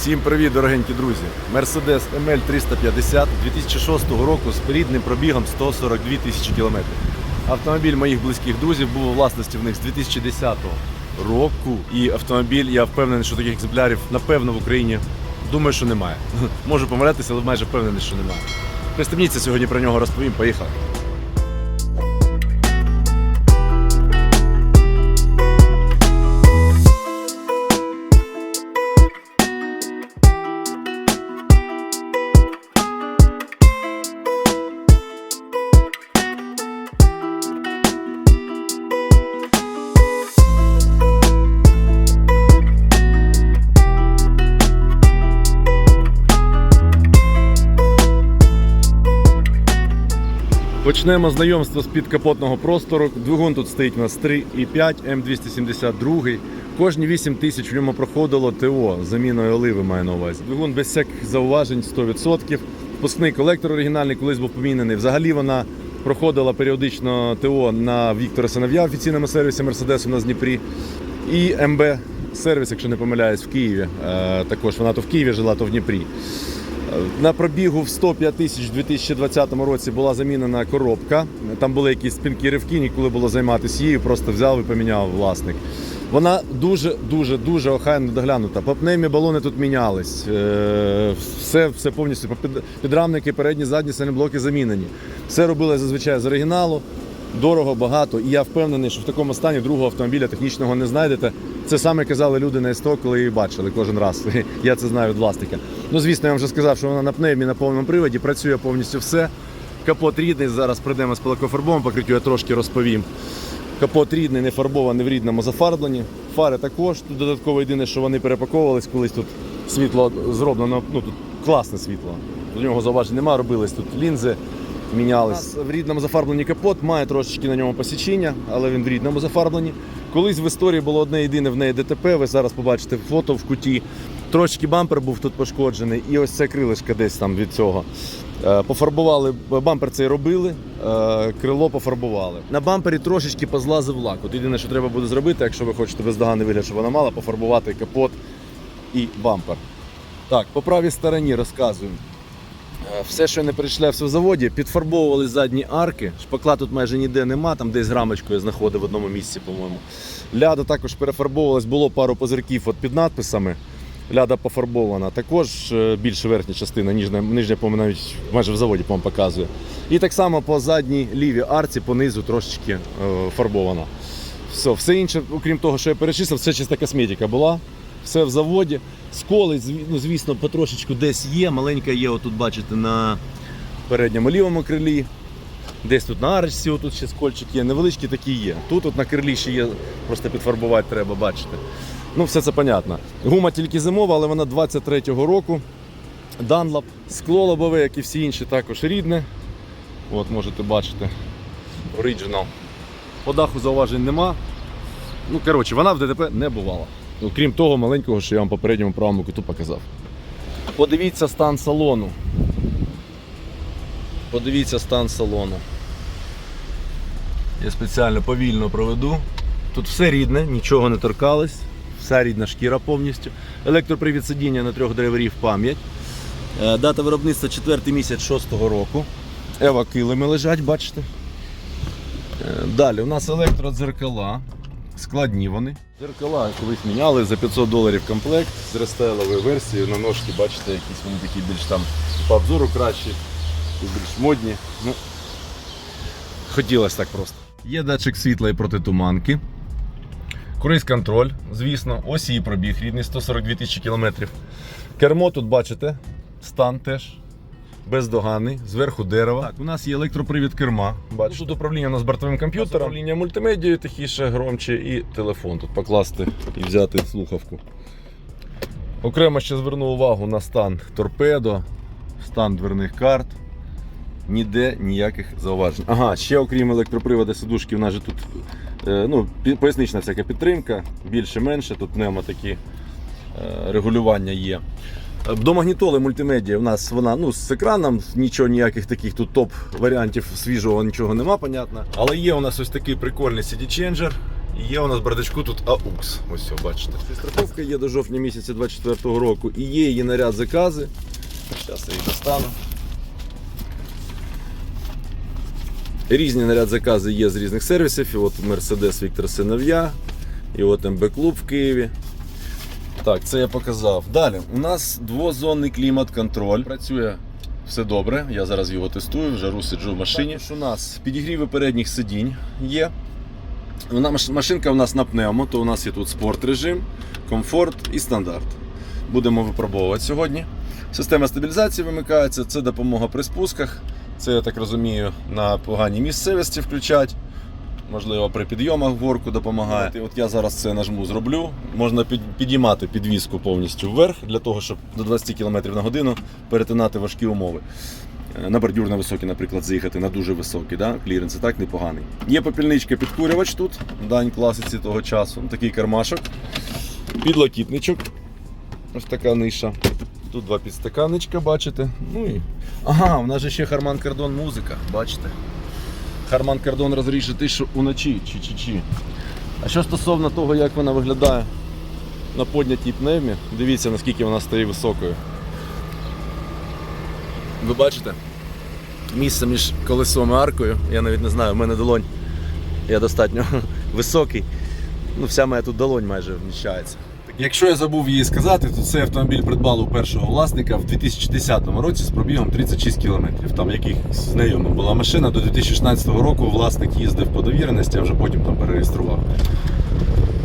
Всім привіт, дорогенькі друзі! Mercedes ML 350 2006 року з рідним пробігом 142 тисячі кілометрів. Автомобіль моїх близьких друзів був у власності в них з 2010 року. І автомобіль, я впевнений, що таких екземплярів, напевно, в Україні думаю, що немає. Можу помилятися, але майже впевнений, що немає. Пристебніться сьогодні про нього розповім. Поїхали. Почнемо знайомство з підкапотного простору. Двигун тут стоїть у нас 3,5 М272. Кожні 8 тисяч в ньому проходило ТО заміною оливи маю на увазі. Двигун без всяких зауважень 100%. Впускний колектор оригінальний колись був помінений. Взагалі вона проходила періодично ТО на Віктора Синов'я офіційному сервісі Мерседес у нас в Дніпрі. І МБ сервіс, якщо не помиляюсь, в Києві. Е, Також вона то в Києві жила, то в Дніпрі. На пробігу в 105 тисяч у 2020 році була замінена коробка. Там були якісь спинки ривки, ніколи було займатися її, просто взяв і поміняв власник. Вона дуже, дуже, охайно доглянута. По пневмі балони тут мінялись. Е, Все, все повністю підрамники, передні, задні блоки замінені. Все робили зазвичай з оригіналу. Дорого, багато. І я впевнений, що в такому стані другого автомобіля технічного не знайдете. Це саме казали люди на СТО, коли її бачили кожен раз. Я це знаю від власника. Ну, звісно, я вам вже сказав, що вона на пневмі на повному приводі, працює повністю все. Капот рідний. Зараз прийдемо з пилокофарбовим покриттю, я трошки розповім. Капот рідний, не фарбований в рідному зафарбленні. Фари також. Тут додатково єдине, що вони перепаковувались, колись тут світло зроблено. Ну тут класне світло. До нього зауважень немає, робились тут лінзи. Мінялись. В рідному зафарбленні капот, має трошечки на ньому посічення, але він в рідному зафарбленні. Колись в історії було одне єдине в неї ДТП. Ви зараз побачите фото в куті. Трошечки бампер був тут пошкоджений, і ось це крилишко десь там від цього. Е, Пофарбували, бампер цей робили, е, крило пофарбували. На бампері трошечки позлазив лак. От єдине, що треба буде зробити, якщо ви хочете бездоганний вигляд, щоб вона мала, пофарбувати капот і бампер. Так, по правій стороні розказуємо. Все, що не перейшлявся в заводі, підфарбовували задні арки. Шпакла тут майже ніде нема, там десь рамочкою я знаходив в одному місці, по-моєму. Ляда також перефарбовувалась, було пару позирків от під надписами. Ляда пофарбована. Також е, більше верхня частина, нижня, нижня навіть майже в заводі по показує. І так само по задній лівій арці, по низу трошечки е, фарбована. Все, все інше, окрім того, що я перечислив, це чиста косметика була. Все в заводі. Сколи, ну, звісно, потрошечку десь є. Маленька є, отут бачите, на передньому лівому крилі. Десь тут на арочці, отут ще скольчик є, невеличкі такі є. Тут от на крилі ще є, просто підфарбувати треба, бачите. Ну, все це понятно. Гума тільки зимова, але вона 23-го року. Данлап, скло лобове, як і всі інші, також рідне. От можете бачити. Оригінал. По даху зауважень нема. Ну, коротше, вона в ДТП не бувала. Ну, крім того маленького, що я вам попередньому правому куту показав. Подивіться стан салону. Подивіться стан салону. Я спеціально повільно проведу. Тут все рідне, нічого не торкалось, вся рідна шкіра повністю. Електропривід сидіння на трьох драйверів пам'ять. Е, Дата виробництва 4 місяць 6-го року. Ева килими лежать, бачите. Е, Далі у нас електродзеркала. Складні вони. Дзеркала колись міняли за 500 доларів комплект з рестайловою версією. На ножки, бачите, якісь вони такі більш там по обзору кращі, і більш модні. Ну, хотілося так просто. Є датчик світла і протитуманки. Круїз контроль, звісно, ось її пробіг рідний 142 тисячі кілометрів. Кермо тут бачите, стан теж бездоганний, зверху дерева. Так, у нас є електропривід керма. Бачите. Тут управління у нас бортовим комп'ютером, управління мультимедією тихіше, громче і телефон тут покласти і взяти слухавку. Окремо ще зверну увагу на стан торпедо, стан дверних карт. Ніде ніяких зауважень. Ага, ще окрім електроприводу сидушки, в нас же тут е, ну, пояснична всяка підтримка, більше-менше, тут пневмо такі е, регулювання є. Е, До магнітоли мультимедіа у нас вона ну, з екраном, нічого ніяких таких тут топ варіантів свіжого нічого нема, понятно. Але є у нас ось такий прикольний CD-ченджер І є у нас в бардачку тут AUX. Ось все, бачите. Страховка є до жовтня місяця 24 року і є її наряд закази. Зараз я її достану. Різні наряд закази є з різних сервісів. І от Mercedes Віктор Синов'я, і от МБ Клуб в Києві. Так, це я показав. Далі, у нас двозонний клімат-контроль. Працює все добре. Я зараз його тестую, вже ру сиджу в машині. Також у нас підігріви передніх сидінь є. Вона, машинка у нас на пневмо, то у нас є тут спорт режим, комфорт і стандарт. Будемо випробовувати сьогодні. Система стабілізації вимикається, це допомога при спусках. Це, я так розумію, на поганій місцевості включать. Можливо, при підйомах горку допомагає. От, от я зараз це нажму, зроблю. Можна під, підіймати підвіску повністю вверх для того, щоб до 20 км на годину перетинати важкі умови. Е, На бордюр на високий, наприклад, заїхати на дуже високий, да? кліренс і так непоганий. Є попільничка підкурювач тут, дань класиці того часу. Такий кармашок, підлокітничок. Ось така ниша. Тут два підстаканничка, бачите. Ну і... Ага, у нас же ще Харман Кардон музика, бачите. Харман Кардон розріже тишу уночі, чи-чи-чи. А що стосовно того, як вона виглядає на поднятій пневмі, дивіться наскільки вона стає високою. Ви бачите? Місце між колесом і аркою, я навіть не знаю, в мене долонь. Я достатньо високий. Ну, вся моя тут долонь майже вміщається. Якщо я забув її сказати, то цей автомобіль придбали у першого власника в 2010 році з пробігом 36 км. Там яких знайома була машина. До 2016 року власник їздив по довіреності, а вже потім там перереєстрував.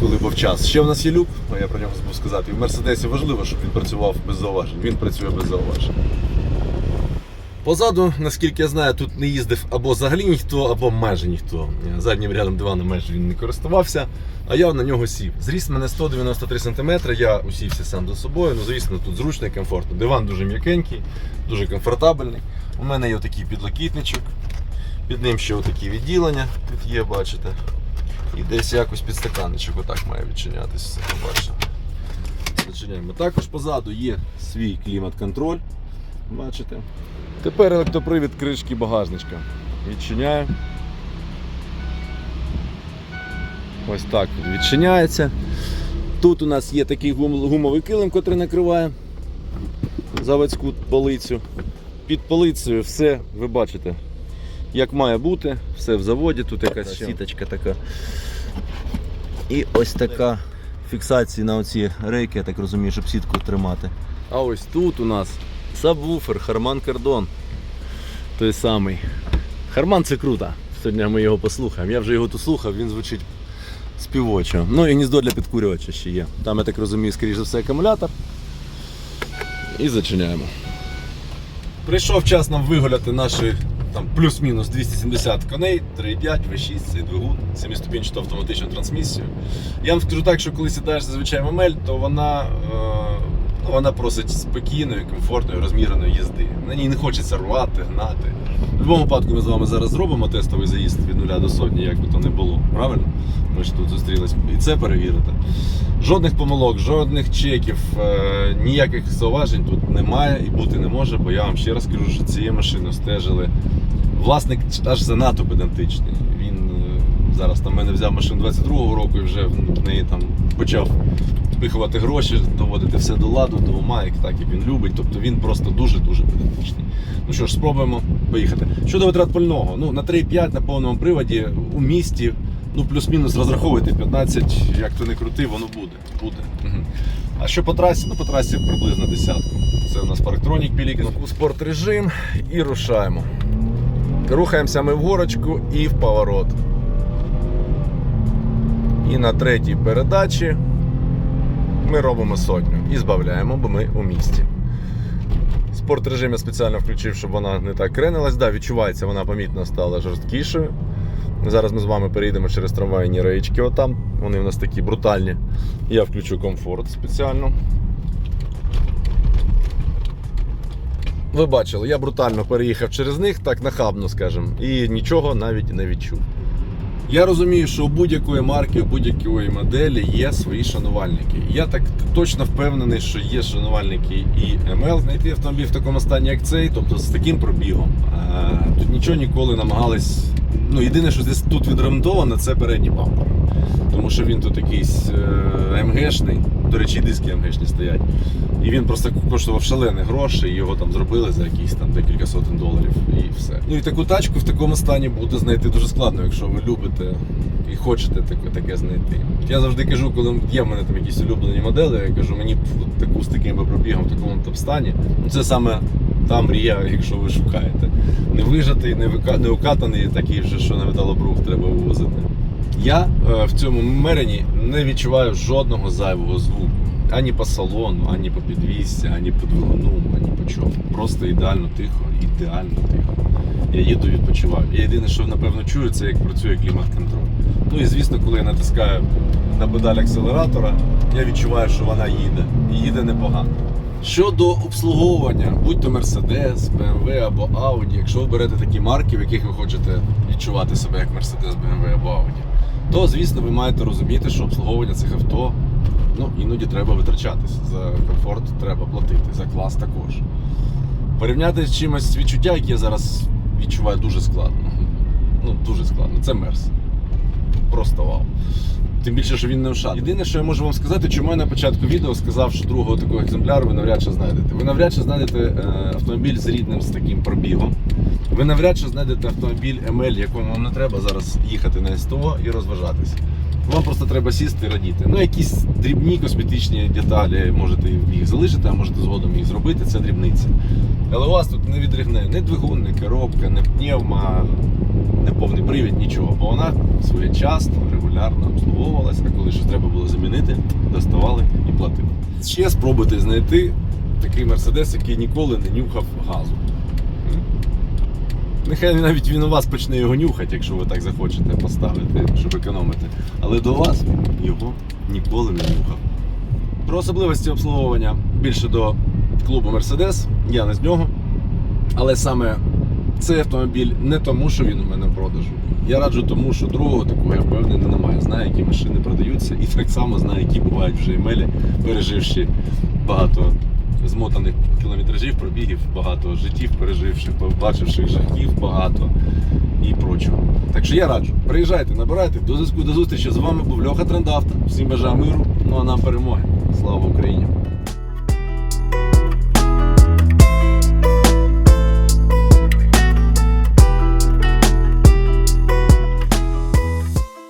Коли був час. Ще в нас є люк, я про нього забув сказати. І в Мерседесі важливо, щоб він працював без зауважень. Він працює без зауважень. Позаду, наскільки я знаю, тут не їздив або взагалі ніхто, або майже ніхто. Заднім рядом дивана майже він не користувався, а я на нього сів. Зріст мене 193 см, я усівся сам за собою. Ну, звісно, тут зручно і комфортно. Диван дуже м'якенький, дуже комфортабельний. У мене є отакий підлокітничок, під ним ще отакі відділення тут є, бачите. І десь якось підстаканничок отак має відчинятися, все побачите. Зачиняємо. Також позаду є свій клімат-контроль. Бачите. Тепер електропривід кришки багажничка. Відчиняю. Ось так відчиняється. Тут у нас є такий гум- гумовий килим, який накриває заводську полицю. Під полицею все, ви бачите, як має бути, все в заводі, тут якась сіточка така. І ось така фіксація на оці рейки, я так розумію, щоб сітку тримати. А ось тут у нас сабвуфер Харман Кардон. Той самий. Харман це круто. Сьогодні ми його послухаємо. Я вже його тут слухав, він звучить співочо. Ну і гніздо для підкурювача ще є. Там, я так розумію, скоріш за все, акумулятор. І зачиняємо. Прийшов час нам вигуляти наші там, плюс-мінус 270 коней, 3,5, V6, цей двигун, 7-ступінчату автоматичну трансмісію. Я вам скажу так, що коли сідаєш зазвичай в Амель, то вона, е, вона просить спокійної, комфортної, розміреної їзди. На ній не хочеться рвати, гнати. В будь-якому випадку ми з вами зараз зробимо тестовий заїзд від нуля до сотні, як би то не було. Правильно? Ми ж тут зустрілись і це перевірити. Жодних помилок, жодних чеків, е, ніяких зауважень тут немає і бути не може, бо я вам ще раз кажу, що цією машиною стежили. Власник аж занадто педантичний. Він е, зараз там мене взяв машину 22-го року і вже в неї там почав впихувати гроші, доводити все до ладу, до ума, як так як він любить. Тобто він просто дуже-дуже педантичний. Ну що ж, спробуємо поїхати. Щодо витрат пального, ну на 3,5 на повному приводі у місті. Ну, плюс-мінус розраховуйте 15, як то не крути, воно буде. буде. А що по трасі? Ну, по трасі приблизно десятку. Це у нас парктронік білік. У спорт режим і рушаємо. Рухаємося ми в горочку і в поворот. І на третій передачі ми робимо сотню і збавляємо, бо ми у місті. Спорт режим я спеціально включив, щоб вона не так кренилась. Да, відчувається, вона помітно стала жорсткішою. Зараз ми з вами перейдемо через трамвайні речки. Отам. Вони у нас такі брутальні. Я включу комфорт спеціально. Ви бачили, я брутально переїхав через них, так нахабно, скажімо, і нічого навіть не відчув. Я розумію, що у будь-якої марки, у будь-якої моделі є свої шанувальники. Я так точно впевнений, що є шанувальники і ML. Знайти автомобіль в такому стані, як цей, тобто з таким пробігом. Тут нічого ніколи намагались Ну, єдине, що десь тут відремонтовано, це передній бампер. Тому що він тут якийсь е, МГшний, до речі, диски МГшні стоять. І він просто коштував шалені гроші, і його там зробили за якісь там декілька сотень доларів і все. Ну і таку тачку в такому стані буде знайти дуже складно, якщо ви любите і хочете таке, таке знайти. Я завжди кажу, коли є в мене там якісь улюблені моделі, я кажу, мені таку з таким би пробігом, в такому топ стані. Ну це саме та мрія, якщо ви шукаєте. Не вижатий, не, укатаний, такий вже, що на металобрух треба вивозити. Я е, в цьому мерені не відчуваю жодного зайвого звуку. Ані по салону, ані по підвісці, ані по двигуну, ані по чому. Просто ідеально тихо, ідеально тихо. Я їду відпочиваю. Я єдине, що напевно чую, це як працює клімат-контроль. Ну і звісно, коли я натискаю на педаль акселератора, я відчуваю, що вона їде. І їде непогано. Щодо обслуговування, будь то Mercedes, BMW або Audi, якщо ви берете такі марки, в яких ви хочете відчувати себе як Mercedes, BMW або Audi, то звісно ви маєте розуміти, що обслуговування цих авто ну, іноді треба витрачатись. За комфорт треба платити, за клас також. Порівняти з чимось відчуття, яке я зараз відчуваю дуже складно. Ну, дуже складно. Це мерс. Просто вау. Тим більше, що він не вшат. Єдине, що я можу вам сказати, чому я на початку відео сказав, що другого такого екземпляру ви навряд чи знайдете. Ви навряд чи знайдете е, автомобіль з рідним з таким пробігом. Ви навряд чи знайдете автомобіль ML, якому вам не треба зараз їхати на СТО і розважатись. Вам просто треба сісти і радіти. Ну, якісь дрібні косметичні деталі можете їх залишити, а можете згодом їх зробити, це дрібниці. Але у вас тут не відригне ні двигун, ні коробка, ні пневма, не повний привід, нічого. Бо вона своєчасно, регулярно обслуговувалася, а коли щось треба було замінити, доставали і платили. Ще спробуйте знайти такий мерседес, який ніколи не нюхав газу. Нехай навіть він у вас почне його нюхати, якщо ви так захочете поставити, щоб економити. Але до вас його ніколи не нюхав. Про особливості обслуговування більше до клубу Mercedes, я не з нього. Але саме цей автомобіль не тому, що він у мене в продажу. Я раджу тому, що другого такого я впевнений немає. Знаю, які машини продаються, і так само знаю, які бувають вже емелі, переживши багато змотаних кілометражів, пробігів, багато життів переживши, побачивши жахів багато і прочого. Так що я раджу, приїжджайте, набирайте, до зв'язку, до зустрічі. З вами був Льоха Трендавта. Всім бажаю миру, ну а нам перемоги. Слава Україні!